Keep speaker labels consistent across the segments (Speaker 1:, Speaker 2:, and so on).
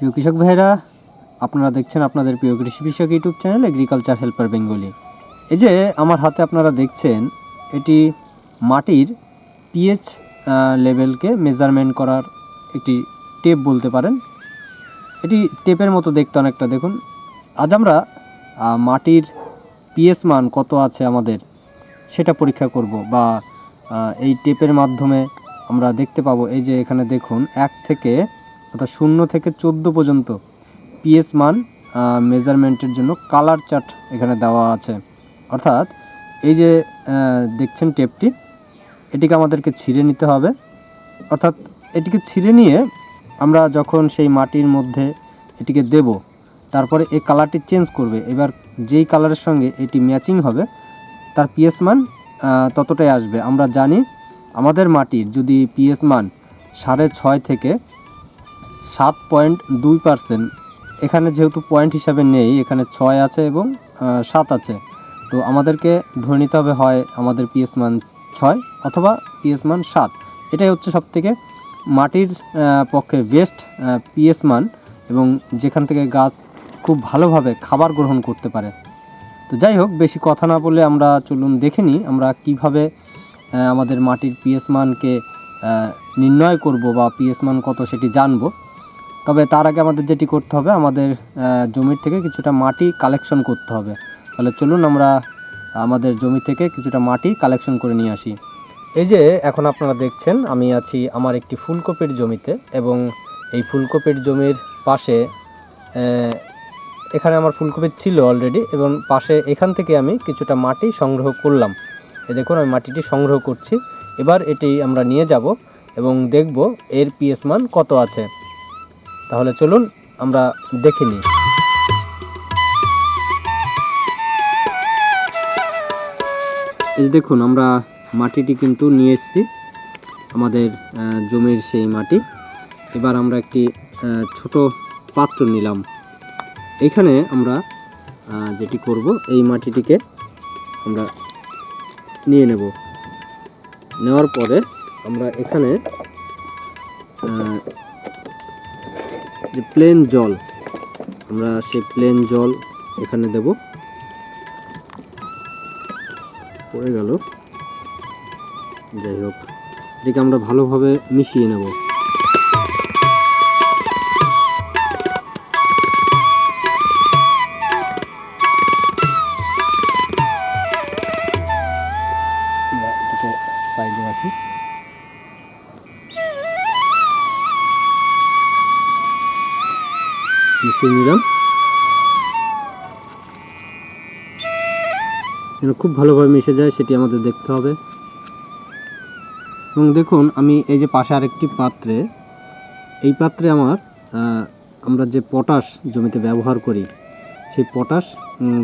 Speaker 1: প্রিয় কৃষক ভাইরা আপনারা দেখছেন আপনাদের প্রিয় কৃষি বিষয়ক YouTube channel agriculture helper Bengali. এই যে আমার হাতে আপনারা দেখছেন, এটি মাটির পিএইচ লেভেলকে মেজারমেন্ট করার একটি টেপ বলতে পারেন। এটি টেপের মতো দেখতে অনেকটা, দেখুন। আজ আমরা মাটির পিএস মান কত আছে আমাদের, সেটা পরীক্ষা করব বা এই টেপের মাধ্যমে আমরা দেখতে পাবো। এই যে এখানে দেখুন, এক থেকে অর্থাৎ শূন্য থেকে চোদ্দ পর্যন্ত পিএস মান মেজারমেন্টের জন্য কালার চার্ট এখানে দেওয়া আছে। অর্থাৎ এই যে দেখছেন টেপটি এটিকে আমাদেরকে ছিঁড়ে নিতে হবে। অর্থাৎ এটিকে ছিঁড়ে নিয়ে আমরা যখন সেই মাটির মধ্যে এটিকে দেব, তারপরে এই কালারটি চেঞ্জ করবে। এবার যেই কালারের সঙ্গে এটি ম্যাচিং হবে, তার পিএস মান ততটাই আসবে। আমরা জানি আমাদের মাটির যদি পিএস মান সাড়ে ছয় থেকে সাত পয়েন্ট দুই পার্সেন্ট। এখানে যেহেতু পয়েন্ট হিসাবে নেই, এখানে ছয় আছে এবং সাত আছে। তো আমাদেরকে ধরে নিতে হবে হয় আমাদের পিএস মান ছয় অথবা পিএস মান সাত। এটাই হচ্ছে সবথেকে মাটির পক্ষে বেস্ট পিএস মান এবং যেখান থেকে গাছ খুব ভালোভাবে খাবার গ্রহণ করতে পারে। তো যাই হোক, বেশি কথা না বলে আমরা চলুন দেখে নিই আমরা কীভাবে আমাদের মাটির পিএস মানকে নির্ণয় করব বা পিএস মান কত সেটি জানব। তবে তার আগে আমাদের যেটি করতে হবে, আমাদের জমির থেকে কিছুটা মাটি কালেকশন করতে হবে। তাহলে চলুন আমরা আমাদের জমি থেকে কিছুটা মাটি কালেকশন করে নিয়ে আসি। এই যে এখন আপনারা দেখছেন, আমি আছি আমার একটি ফুলকপির জমিতে এবং এই ফুলকপির জমির পাশে এখানে আমার ফুলকপি ছিল অলরেডি এবং পাশে এখান থেকে আমি কিছুটা মাটি সংগ্রহ করলাম। এ দেখুন, আমি মাটিটি সংগ্রহ করছি। এবার এটি আমরা নিয়ে যাব এবং দেখব এর পিএস মান কত আছে। তাহলে চলুন আমরা দেখে নিই। এই দেখুন, আমরা মাটিটি কিন্তু নিয়ে এসেছি, আমাদের জমির সেই মাটি। এবার আমরা একটি ছোট পাত্র নিলাম। এখানে আমরা যেটি করব, এই মাটিটিকে আমরা নিয়ে নেব। নেওয়ার পরে আমরা এখানে যে প্লেন জল, আমরা সেই প্লেন জল এখানে দেব। পড়ে গেল। যাই হোক, এটাকে আমরা ভালোভাবে মিশিয়ে নেব। যেন খুব ভালোভাবে মিশে যায়, সেটি আমাদের দেখতে হবে। এবং দেখুন, আমি এই যে পাশে আরেকটি পাত্রে, এই পাত্রে আমার আমরা যে পটাশ জমিতে ব্যবহার করি, সেই পটাশ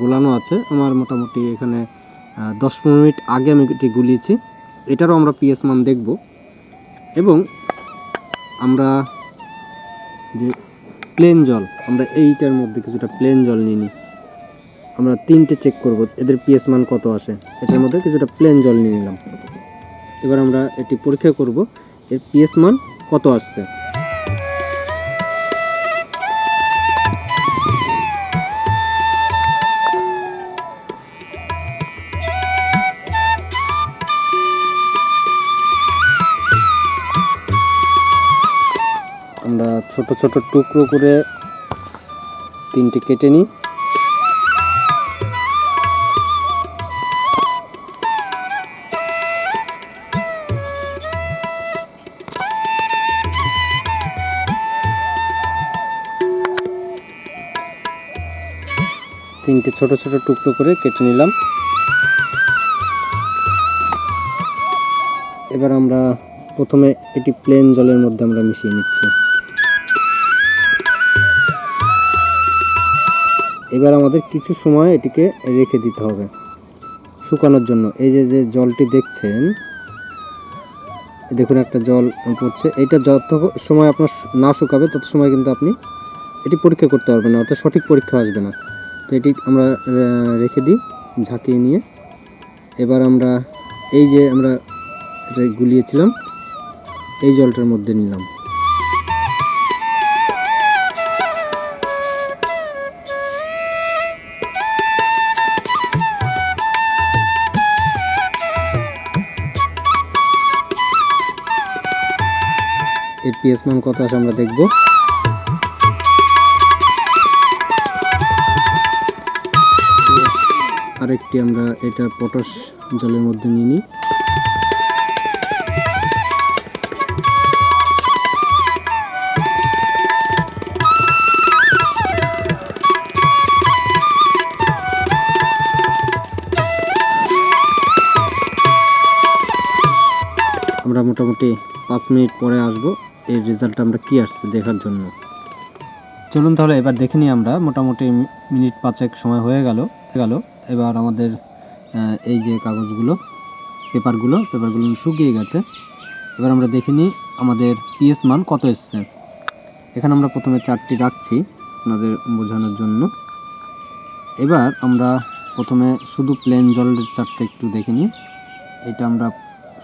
Speaker 1: গুলানো আছে। আমার মোটামুটি এখানে দশ পনেরো মিনিট আগে আমি এটি গুলিয়েছি। এটারও আমরা পিএস মান দেখব। এবং আমরা যে প্লেন জল, আমরা এইটার মধ্যে কিছুটা প্লেন জল নিয়ে নিই। আমরা তিনটে চেক করব, এদের পিএস মান কত আসে? এটার মধ্যে কিছুটা প্লেন জল নিয়ে নিলাম। এবার আমরা এটি পরীক্ষা করব, এর পিএস মান কত আসছে? আমরা ছোট ছোট টুকরো করে তিনটে কেটে নিই। তিনটে ছোট ছোট টুকরো করে কেটে নিলাম। এবার আমরা প্রথমে এটি প্লেন জলের মধ্যে আমরা মিশিয়ে নিচ্ছি। এবার আমাদের কিছু সময় এটিকে রেখে দিতে হবে শুকানোর জন্য। এই যে যে জলটি দেখছেন, দেখুন একটা জল পড়ছে। এটা যত সময় আপনার না শুকাবে, তত সময় কিন্তু আপনি এটি পরীক্ষা করতে পারবেন না, অর্থাৎ সঠিক পরীক্ষা আসবে না। তো এটি আমরা রেখে দিই, ঝাঁকিয়ে নিয়ে। এবার আমরা এই যে আমরা গুলিয়েছিলাম, এই জলটার মধ্যে নিলাম। এর পিএস মান কত আছে আমরা দেখব। আরেকটি আমরা এটা পটাশ জলের মধ্যে নিয়ে নিই। আমরা মোটামুটি পাঁচ মিনিট পরে আসব এর রেজাল্ট আমরা কি আসছে দেখার জন্য। চলুন তাহলে এবার দেখে নিই আমরা, মোটামুটি মিনিট পাঁচেক সময় হয়ে গেল গেল। এবার আমাদের এই যে কাগজগুলো, পেপারগুলো পেপারগুলো শুকিয়ে গেছে। এবার আমরা দেখে নিই আমাদের পিএস মান কত এসছে। এখানে আমরা প্রথমে চারটি রাখছি আপনাদের বোঝানোর জন্য। এবার আমরা প্রথমে শুধু প্লেন জলের চারটা একটু দেখে নিই। এটা আমরা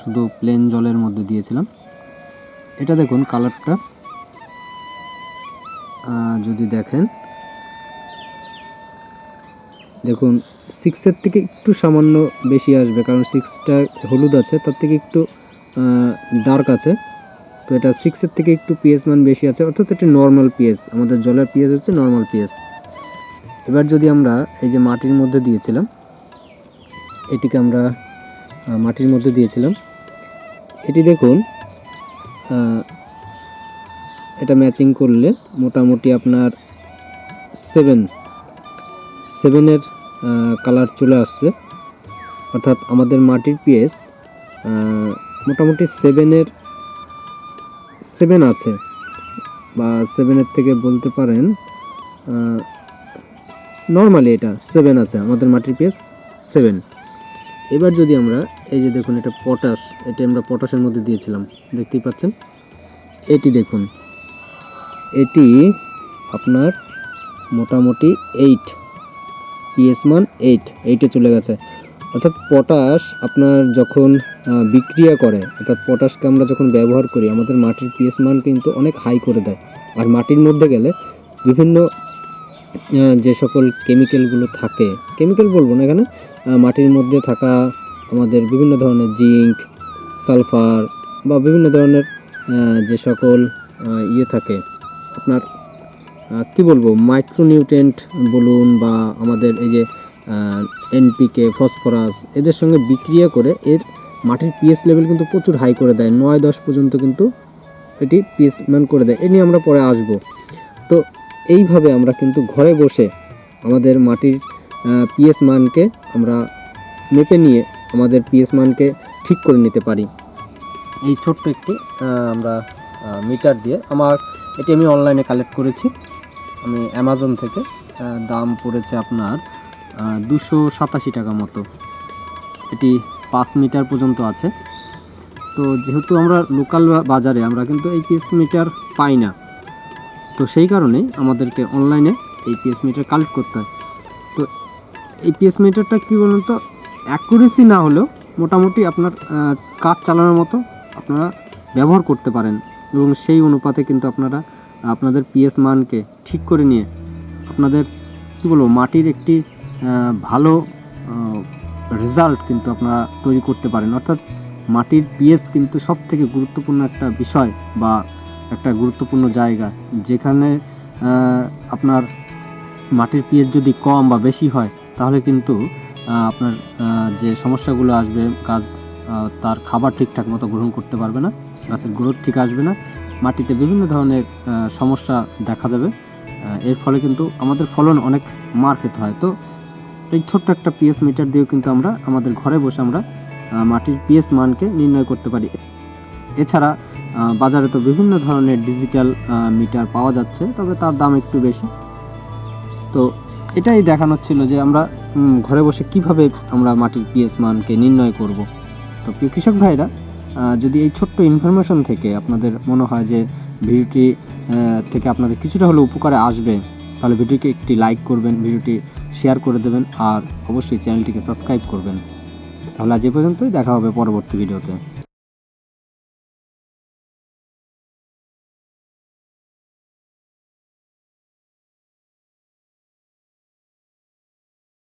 Speaker 1: শুধু প্লেন জলের মধ্যে দিয়েছিলাম। এটা দেখুন কালারটা যদি দেখেন। দেখুন সিক্সের থেকে একটু সামান্য বেশি আসবে, কারণ সিক্সটা হলুদ আছে, তার থেকে একটু ডার্ক আছে। তো এটা সিক্সের থেকে একটু পিএস মান বেশি আছে, অর্থাৎ এটা নর্মাল পিএস আমাদের জলের পিএস হচ্ছে নর্মাল পিএস এবার যদি আমরা এই যে মাটির মধ্যে দিয়েছিলাম, এটিকে আমরা মাটির মধ্যে দিয়েছিলাম, এটি দেখুন এটা ম্যাচিং করলে মোটামুটি আপনার সেভেন সেভেনের কালার চলে আসছে। অর্থাৎ আমাদের মাটির পিএস মোটামুটি সেভেনের সেভেন আছে। বা সেভেনের থেকে বলতে পারেন নর্মালি এটা সেভেন আছে, আমাদের মাটির পিএস সেভেন এবার যদি আমরা, এই যে দেখুন এটা পটাশ এটা আমরা পটাশের মধ্যে দিয়েছিলাম, দেখতেই পাচ্ছেন? এটি দেখুন, এটি আপনার মোটামুটি এইট পিএস মান এইট এইটে চলে গেছে। অর্থাৎ পটাশ আপনার যখন বিক্রিয়া করে, অর্থাৎ পটাশকে আমরা যখন ব্যবহার করি, আমাদের মাটির পিএস মান কিন্তু অনেক হাই করে দেয়। আর মাটির মধ্যে গেলে বিভিন্ন যে সকল কেমিক্যালগুলো থাকে কেমিক্যাল বলব না এখানে মাটির মধ্যে থাকা আমাদের বিভিন্ন ধরনের জিঙ্ক সালফার বা বিভিন্ন ধরনের যে সকল ইয়ে থাকে, আপনার কি বলব মাইক্রোনিউট্রেন্ট বলুন বা আমাদের এই যে এনপিকে ফসফরাস এদের সঙ্গে বিক্রিয়া করে এর মাটির পিএস লেভেল কিন্তু প্রচুর হাই করে দেয়। নয় দশ পর্যন্ত কিন্তু এটি পিএস মান করে দেয়। এ নিয়ে আমরা পরে আসব। তো এইভাবে আমরা কিন্তু ঘরে বসে আমাদের মাটির পিএস মানকে আমরা মেপে নিয়ে আমাদের পিএস মানকে ঠিক করে নিতে পারি। এই ছোট্ট একটি আমরা মিটার দিয়ে আমার এটি আমি অনলাইনে কালেক্ট করেছি। আমি অ্যামাজন থেকে দাম পড়েছে আপনার দুশো সাতাশি টাকা মতো। এটি পাঁচ মিটার পর্যন্ত আছে। তো যেহেতু আমরা লোকাল বাজারে, আমরা কিন্তু এই পিএস মিটার পাই না। তো সেই কারণেই আমাদেরকে অনলাইনে এই পিএস মিটার কালেক্ট করতে হয়। তো এই পিএস মিটারটা কী বলুন তো অ্যাকুরেসি না হলেও মোটামুটি আপনার কাজ চালানোর মতো আপনারা ব্যবহার করতে পারেন। এবং সেই অনুপাতে কিন্তু আপনারা আপনাদের পিএস মানকে ঠিক করে নিয়ে আপনাদের, কী বলব, মাটির একটি ভালো রেজাল্ট কিন্তু আপনারা তৈরি করতে পারেন। অর্থাৎ মাটির পিএস কিন্তু সব থেকে গুরুত্বপূর্ণ একটা বিষয় বা একটা গুরুত্বপূর্ণ জায়গা। যেখানে আপনার মাটির পিএস যদি কম বা বেশি হয়, তাহলে কিন্তু আপনার যে সমস্যাগুলো আসবে গাছ তার খাবার ঠিকঠাক মতো গ্রহণ করতে পারবে না, গাছের গ্রোথ ঠিক আসবে না। মাটিতে বিভিন্ন ধরনের সমস্যা দেখা যাবে এর ফলে কিন্তু আমাদের ফলন অনেক মার খেতে হয়। তো এই ছোট্ট একটা পিএস মিটার দিয়েও কিন্তু আমরা, আমাদের ঘরে বসে আমরা মাটির পিএস মানকে নির্ণয় করতে পারি। এছাড়া বাজারে তো বিভিন্ন ধরনের ডিজিটাল মিটার পাওয়া যাচ্ছে, তবে তার দাম একটু বেশি। তো এটাই দেখানোর ছিল যে আমরা ঘরে বসে কীভাবে আমরা মাটির পিএস মানকে নির্ণয় করব। তো কৃষক ভাইরা যদি এই ছোট্ট ইনফরমেশন থেকে আপনাদের মনে হয় যে ভিডিওটি থেকে আপনাদের কিছুটা হলেও উপকারে আসবে, তাহলে ভিডিওকে একটি লাইক করবেন, ভিডিওটি শেয়ার করে দেবেন, আর অবশ্যই চ্যানেলটিকে সাবস্ক্রাইব করবেন। তাহলে আজ এ পর্যন্তই, দেখা হবে পরবর্তী ভিডিওতে